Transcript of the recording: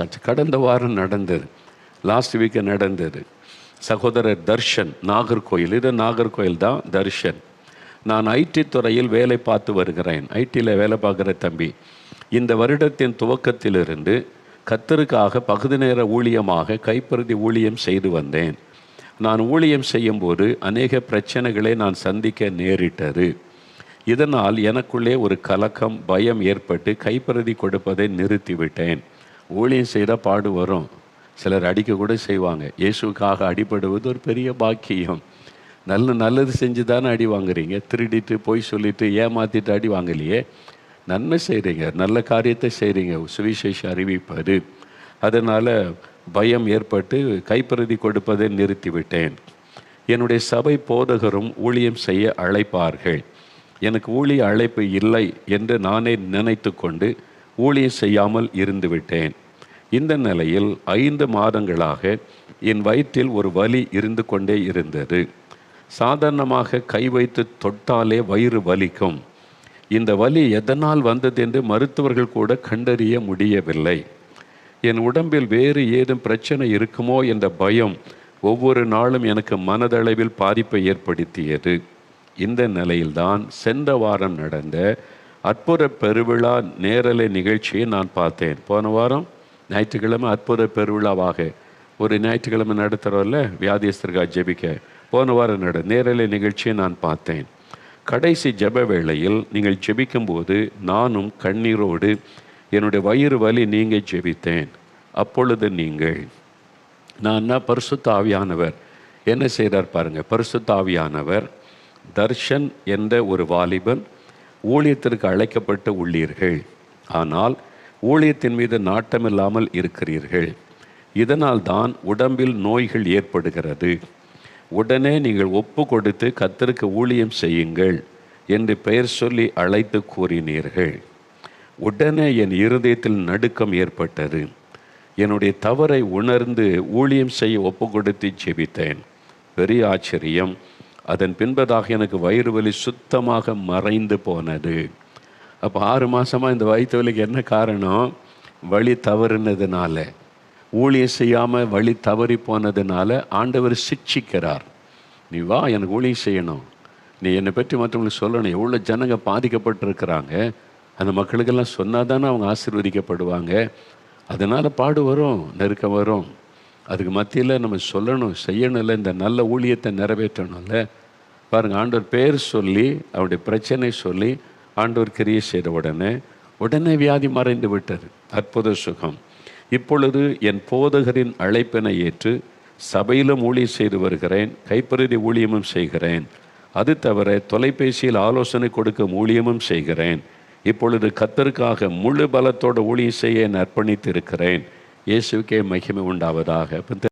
ஆச்சு கடந்த வாரம் நடந்தது. லாஸ்ட் வீக்கு நடந்தது. சகோதரர் தர்ஷன் நாகர்கோயில். இது நாகர்கோயில் தான் தர்ஷன். நான் ஐடி துறையில் வேலை பார்த்து வருகிறேன். ஐடியில் வேலை பார்க்குற தம்பி. இந்த வருடத்தின் துவக்கத்திலிருந்து கத்தருக்காக பகுதி நேர ஊழியமாக கைப்பிரதி ஊழியம் செய்து வந்தேன். நான் ஊழியம் செய்யும்போது அநேக பிரச்சனைகளை நான் சந்திக்க நேரிட்டது. இதனால் எனக்குள்ளே ஒரு கலக்கம் பயம் ஏற்பட்டு கைப்பிரதி கொடுப்பதை நிறுத்திவிட்டேன். ஊழியம் செய்தால் பாடு வரும். சிலர் அடிக்க கூட செய்வாங்க. இயேசுக்காக அடிபடுவது ஒரு பெரிய பாக்கியம். நல்ல நல்லது செஞ்சு தானே அடி வாங்குறீங்க? திருடிட்டு போய் சொல்லிட்டு ஏமாத்திட்டு அடி வாங்கலையே? நன்மை செய்கிறீங்க நல்ல காரியத்தை செய்கிறீங்க சுவிசேஷ அறிவிப்பது. அதனால் பயம் ஏற்பட்டு கைப்பிரதி கொடுப்பதை நிறுத்திவிட்டேன். என்னுடைய சபை போதகரும் ஊழியம் செய்ய அழைப்பார்கள். எனக்கு ஊழிய அழைப்பு இல்லை என்று நானே நினைத்து கொண்டு ஊழியம் செய்யாமல் இருந்துவிட்டேன். இந்த நிலையில் ஐந்து மாதங்களாக என் வயிற்றில் ஒரு வலி இருந்து கொண்டே இருந்தது. சாதாரணமாக கை வைத்து தொட்டாலே வயிறு வலிக்கும். இந்த வலி எதனால் வந்தது என்று மருத்துவர்கள் கூட கண்டறிய முடியவில்லை. என் உடம்பில் வேறு ஏதும் பிரச்சனை இருக்குமோ என்ற பயம் ஒவ்வொரு நாளும் எனக்கு மனதளவில் பாதிப்பை ஏற்படுத்தியது. இந்த நிலையில்தான் சென்ற வாரம் நடந்த அற்புத பெருவிழா நேரலை நிகழ்ச்சியை நான் பார்த்தேன். போன வாரம் ஞாயிற்றுக்கிழமை அற்புத பெருவிழாவாக. ஒரு ஞாயிற்றுக்கிழமை நடத்துகிறோம்ல வியாதியஸ்தர்கா ஜெபிக்க. போன வாரம் நட நேரலை நிகழ்ச்சியை நான் பார்த்தேன். கடைசி ஜெப வேளையில் நீங்கள் ஜெபிக்கும்போது நானும் கண்ணீரோடு என்னுடைய வயிறு வலி நீங்கள் ஜெபித்தேன். அப்பொழுது நீங்கள் நான் என்ன பரிசுத்த ஆவியானவர். என்ன செய்கிறார் பாருங்கள் பரிசுத்த ஆவியானவர் தர்ஷன் என்ற ஒரு வாலிபன் ஊழியத்திற்கு அழைக்கப்பட்டு உள்ளீர்கள். ஆனால் ஊழியத்தின் மீது நாட்டமில்லாமல் இருக்கிறீர்கள். இதனால் தான் உடம்பில் நோய்கள் ஏற்படுகிறது. உடனே நீங்கள் ஒப்பு கொடுத்து கத்திற்கு ஊழியம் செய்யுங்கள் என்று பெயர் சொல்லி அழைத்து கூறினீர்கள். உடனே என் இருதயத்தில் நடுக்கம் ஏற்பட்டது. என்னுடைய தவறை உணர்ந்து ஊழியம் செய்ய ஒப்பு கொடுத்து ஜெபித்தேன். பெரிய ஆச்சரியம். அதன் பின்பதாக எனக்கு வயிறு வலி சுத்தமாக மறைந்து போனது. அப்போ ஆறு மாதமாக இந்த வயிற்று வலிக்கு என்ன காரணம்? வழி தவறுனதுனால. ஊழியம் செய்யாமல் வழி தவறி போனதுனால ஆண்டவர் சிக்ஷிக்கிறார். நீ வா எனக்கு ஊழியம் செய்யணும். நீ என்னை பற்றி மற்றவங்களுக்கு சொல்லணும். எவ்வளோ ஜனங்க பாதிக்கப்பட்டிருக்கிறாங்க. அந்த மக்களுக்கெல்லாம் சொன்னால் தானே அவங்க ஆசீர்வதிக்கப்படுவாங்க. அதனால் பாடு வரும் நெருக்கம் வரும். அதுக்கு மத்தியில் நம்ம சொல்லணும் செய்யணும்ல. இந்த நல்ல ஊழியத்தை நிறைவேற்றணும்ல. பாருங்கள் ஆண்டவர் பேர் சொல்லி அவருடைய பிரச்சனை சொல்லி ஆண்டவர் கிரியை செய்த உடனே உடனே வியாதி மறைந்து விட்டது. அற்புத சுகம். இப்பொழுது என் போதகரின் அழைப்பினை ஏற்று சபையிலும் ஊழியம் செய்து வருகிறேன் கைப்பறுதி ஊழியமும் செய்கிறேன். அது தவிர தொலைபேசியில் ஆலோசனை கொடுக்கும் ஊழியமும் செய்கிறேன். இப்பொழுது கத்தருக்காக முழு பலத்தோட ஊழியம் செய்ய என் அர்ப்பணித்து இருக்கிறேன் இயேசுக்கே மகிமை உண்டாவதாக.